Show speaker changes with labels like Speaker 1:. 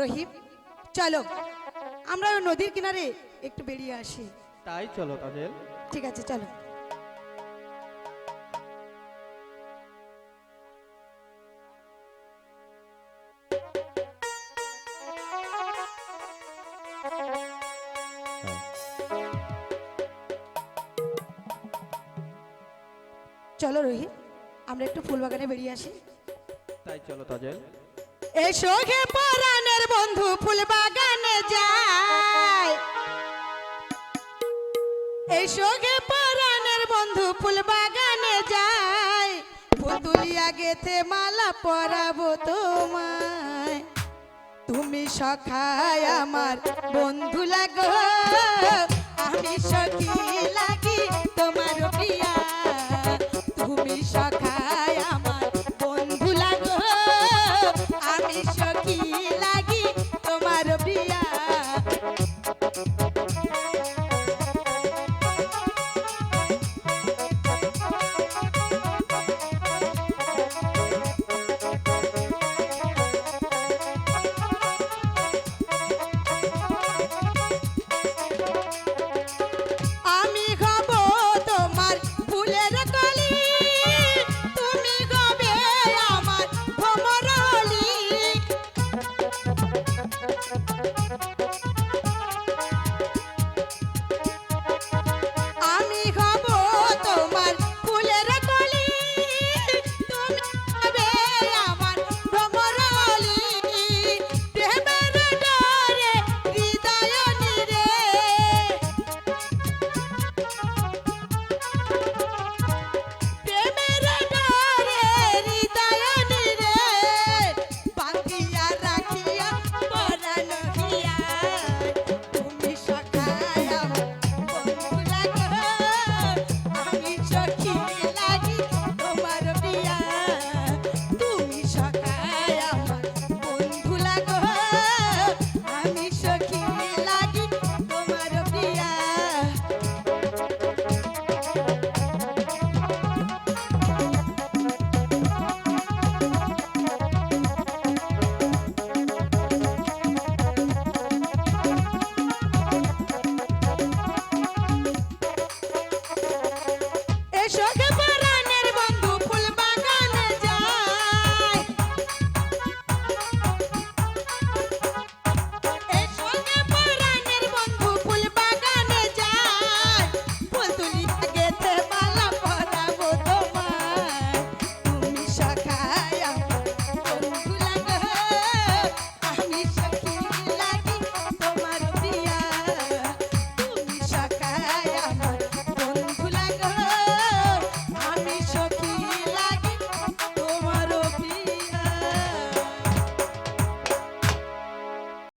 Speaker 1: রহিম চলো আমরা ওই নদীর কিনারে একটু বেরিয়ে আসি।
Speaker 2: তাই চলো তাজেল
Speaker 1: ঠিক আছে চলো। চলো রোহিত আমরা একটু ফুল বাগানে বেরিয়ে আসি।
Speaker 2: তাই চলো তাজেল
Speaker 1: এসো হে পরাণের বন্ধু, ফুল বাগানে যায় এসো হে পরাণের বন্ধু, ফুল বাগানে যায় ফুল তুলিয়া গেথে মালা পরাবো তোমায়। তুমি সখায় আমার বন্ধু লাগো।